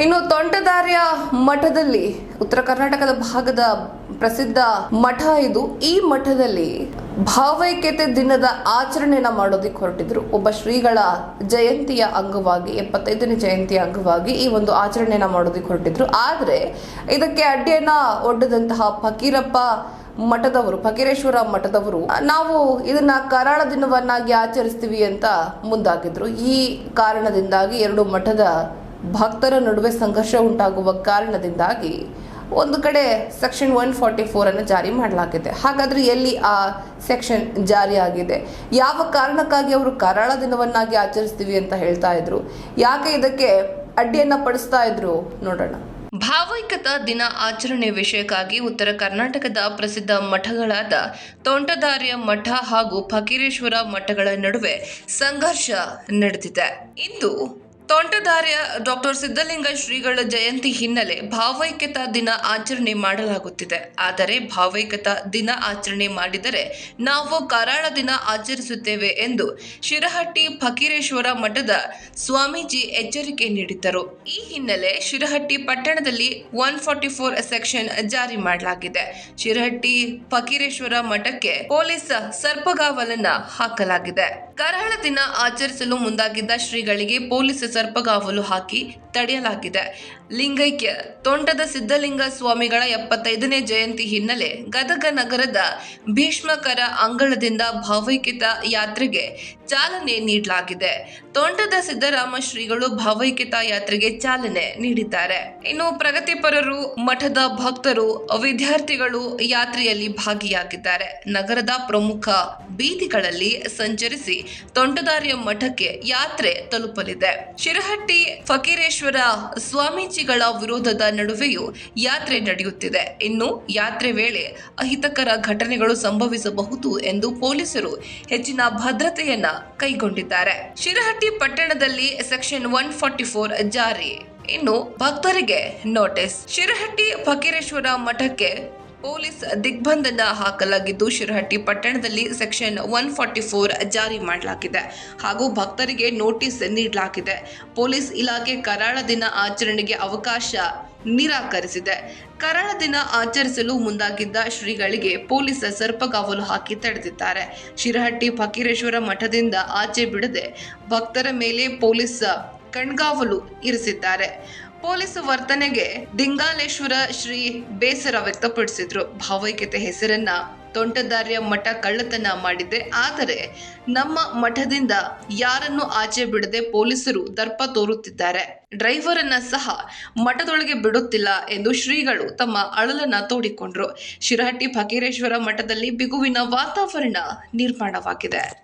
ಇನ್ನು ತೊಂಟದಾರ್ಯ ಮಠದಲ್ಲಿ ಉತ್ತರ ಕರ್ನಾಟಕದ ಭಾಗದ ಪ್ರಸಿದ್ಧ ಮಠ ಇದು. ಈ ಮಠದಲ್ಲಿ ಭಾವೈಕ್ಯತೆ ದಿನದ ಆಚರಣೆಯನ್ನ ಮಾಡೋದಕ್ಕೆ ಹೊರಟಿದ್ರು. ಒಬ್ಬ ಶ್ರೀಗಳ ಜಯಂತಿಯ ಅಂಗವಾಗಿ, ಎಪ್ಪತ್ತೈದನೇ ಜಯಂತಿಯ ಅಂಗವಾಗಿ ಈ ಒಂದು ಆಚರಣೆಯನ್ನ ಮಾಡೋದಕ್ಕೆ ಹೊರಟಿದ್ರು. ಆದ್ರೆ ಇದಕ್ಕೆ ಅಡ್ಡಿಯನ್ನ ಒಡ್ಡದಂತಹ ಫಕೀರಪ್ಪ ಮಠದವರು, ಫಕೀರೇಶ್ವರ ಮಠದವರು, ನಾವು ಇದನ್ನ ಕರಾಳ ದಿನವನ್ನಾಗಿ ಆಚರಿಸ್ತೀವಿ ಅಂತ ಮುಂದಾಗಿದ್ರು. ಈ ಕಾರಣದಿಂದಾಗಿ ಎರಡು ಮಠದ ಭಕ್ತರ ನಡುವೆ ಸಂಘರ್ಷ ಉಂಟಾಗುವ ಕಾರಣದಿಂದಾಗಿ ಒಂದು ಕಡೆ ಸೆಕ್ಷನ್ ಒನ್ ಫಾರ್ಟಿ ಫೋರ್ ಅನ್ನು ಜಾರಿ ಮಾಡಲಾಗಿದೆ. ಹಾಗಾದ್ರೆ ಎಲ್ಲಿ ಆ ಸೆಕ್ಷನ್ ಜಾರಿ ಆಗಿದೆ? ಯಾವ ಕಾರಣಕ್ಕಾಗಿ ಅವರು ಕರಾಳ ದಿನವನ್ನಾಗಿ ಆಚರಿಸ್ತೀವಿ ಅಂತ ಹೇಳ್ತಾ ಇದ್ರು? ಯಾಕೆ ಇದಕ್ಕೆ ಅಡ್ಡಿಯನ್ನ ಪಡಿಸ್ತಾ ಇದ್ರು? ನೋಡೋಣ. ಭಾವೈಕ್ಯತಾ ದಿನ ಆಚರಣೆ ವಿಷಯಕ್ಕಾಗಿ ಉತ್ತರ ಕರ್ನಾಟಕದ ಪ್ರಸಿದ್ಧ ಮಠಗಳಾದ ತೋಂಟದಾರ್ಯ ಮಠ ಹಾಗೂ ಫಕೀರೇಶ್ವರ ಮಠಗಳ ನಡುವೆ ಸಂಘರ್ಷ ನಡೆದಿದೆ. ಇಂದು ತೋಂಟದಾರ್ಯ ಡಾಕ್ಟರ್ ಸಿದ್ದಲಿಂಗ ಶ್ರೀಗಳ ಜಯಂತಿ ಹಿನ್ನೆಲೆ ಭಾವೈಕ್ಯತಾ ದಿನ ಆಚರಣೆ ಮಾಡಲಾಗುತ್ತಿದೆ. ಆದರೆ ಭಾವೈಕ್ಯತಾ ದಿನ ಆಚರಣೆ ಮಾಡಿದರೆ ನಾವು ಕರಾಳ ದಿನ ಆಚರಿಸುತ್ತೇವೆ ಎಂದು ಶಿರಹಟ್ಟಿ ಫಕೀರೇಶ್ವರ ಮಠದ ಸ್ವಾಮೀಜಿ ಎಚ್ಚರಿಕೆ ನೀಡಿದ್ದರು. ಈ ಹಿನ್ನೆಲೆ ಶಿರಹಟ್ಟಿ ಪಟ್ಟಣದಲ್ಲಿ ಒನ್ ಫಾರ್ಟಿ ಫೋರ್ ಸೆಕ್ಷನ್ ಜಾರಿ ಮಾಡಲಾಗಿದೆ. ಶಿರಹಟ್ಟಿ ಫಕೀರೇಶ್ವರ ಮಠಕ್ಕೆ ಪೊಲೀಸ್ ಸರ್ಪಗಾವಲನ್ನ ಹಾಕಲಾಗಿದೆ. ಕರಾಳ ದಿನ ಆಚರಿಸಲು ಮುಂದಾಗಿದ್ದ ಶ್ರೀಗಳಿಗೆ ಪೊಲೀಸ್ ಸರ್ಪಗಾವಲು ಹಾಕಿ ತಡೆಯಲಾಗಿದೆ. ಲಿಂಗೈಕ್ಯ ತೋಂಟದ ಸಿದ್ಧಲಿಂಗ ಸ್ವಾಮಿಗಳ ಎಪ್ಪತ್ತೈದನೇ ಜಯಂತಿ ಹಿನ್ನೆಲೆ ಗದಗ ನಗರದ ಭೀಷ್ಮಕರ ಅಂಗಳದಿಂದ ಭಾವೈಕ್ಯತ ಯಾತ್ರೆಗೆ ಚಾಲನೆ ನೀಡಲಾಗಿದೆ. ತೋಂಟದ ಸಿದ್ದರಾಮ ಶ್ರೀಗಳು ಭಾವೈಕ್ಯತಾ ಯಾತ್ರೆಗೆ ಚಾಲನೆ ನೀಡಿದ್ದಾರೆ. ಇನ್ನು ಪ್ರಗತಿಪರರು, ಮಠದ ಭಕ್ತರು, ವಿದ್ಯಾರ್ಥಿಗಳು ಯಾತ್ರೆಯಲ್ಲಿ ಭಾಗಿಯಾಗಿದ್ದಾರೆ. ನಗರದ ಪ್ರಮುಖ ಬೀದಿಗಳಲ್ಲಿ ಸಂಚರಿಸಿ ತೋಂಟದಾರ್ಯ ಮಠಕ್ಕೆ ಯಾತ್ರೆ ತಲುಪಲಿದೆ. ಶಿರಹಟ್ಟಿ ಫಕೀರೇಶ್ವರ ಸ್ವಾಮೀಜಿಗಳ ವಿರೋಧದ ನಡುವೆಯೂ ಯಾತ್ರೆ ನಡೆಯುತ್ತಿದೆ. ಇನ್ನು ಯಾತ್ರೆ ವೇಳೆ ಅಹಿತಕರ ಘಟನೆಗಳು ಸಂಭವಿಸಬಹುದು ಎಂದು ಪೊಲೀಸರು ಹೆಚ್ಚಿನ ಭದ್ರತೆಯನ್ನ ಕೈಗೊಂಡಿದ್ದಾರೆ. ಶಿರಹಟ್ಟಿ ಪಟ್ಟಣದಲ್ಲಿ ಸೆಕ್ಷನ್ ಒನ್ ಫಾರ್ಟಿ ಫೋರ್ ಜಾರಿ. ಇನ್ನು ಭಕ್ತರಿಗೆ ನೋಟಿಸ್. ಶಿರಹಟ್ಟಿ ಫಕೀರೇಶ್ವರ ಮಠಕ್ಕೆ ಪೊಲೀಸ್ ದಿಗ್ಬಂಧನ ಹಾಕಲಾಗಿದ್ದು, ಶಿರಹಟ್ಟಿ ಪಟ್ಟಣದಲ್ಲಿ ಸೆಕ್ಷನ್ ಒನ್ ಫಾರ್ಟಿ ಫೋರ್ ಜಾರಿ ಮಾಡಲಾಗಿದೆ. ಹಾಗೂ ಭಕ್ತರಿಗೆ ನೋಟಿಸ್ ನೀಡಲಾಗಿದೆ. ಪೊಲೀಸ್ ಇಲಾಖೆ ಕರಾಳ ದಿನ ಆಚರಣೆಗೆ ಅವಕಾಶ ನಿರಾಕರಿಸಿದೆ. ಕರಾಳ ದಿನ ಆಚರಿಸಲು ಮುಂದಾಗಿದ್ದ ಶ್ರೀಗಳಿಗೆ ಪೊಲೀಸ್ ಸರ್ಪಗಾವಲು ಹಾಕಿ ತಡೆದಿದ್ದಾರೆ. ಶಿರಹಟ್ಟಿ ಫಕೀರೇಶ್ವರ ಮಠದಿಂದ ಆಚೆ ಬಿಡದೆ ಭಕ್ತರ ಮೇಲೆ ಪೊಲೀಸ್ ಕಣ್ಗಾವಲು ಇರಿಸಿದ್ದಾರೆ. ಪೊಲೀಸ್ ವರ್ತನೆಗೆ ದಿಂಗಾಲೇಶ್ವರ ಶ್ರೀ ಬೇಸರ ವ್ಯಕ್ತಪಡಿಸಿದ್ರು. ಭಾವೈಕ್ಯತೆ ಹೆಸರನ್ನ ತೋಂಟದಾರ್ಯ ಮಠ ಕಳ್ಳತನ ಮಾಡಿದೆ. ಆದರೆ ನಮ್ಮ ಮಠದಿಂದ ಯಾರನ್ನು ಆಚೆ ಬಿಡದೆ ಪೊಲೀಸರು ದರ್ಪ ತೋರುತ್ತಿದ್ದಾರೆ. ಡ್ರೈವರ್ ಅನ್ನ ಸಹ ಮಠದೊಳಗೆ ಬಿಡುತ್ತಿಲ್ಲ ಎಂದು ಶ್ರೀಗಳು ತಮ್ಮ ಅಳಲನ್ನ ತೋಡಿಕೊಂಡ್ರು. ಶಿರಹಟ್ಟಿ ಫಕೀರೇಶ್ವರ ಮಠದಲ್ಲಿ ಬಿಗುವಿನ ವಾತಾವರಣ ನಿರ್ಮಾಣವಾಗಿದೆ.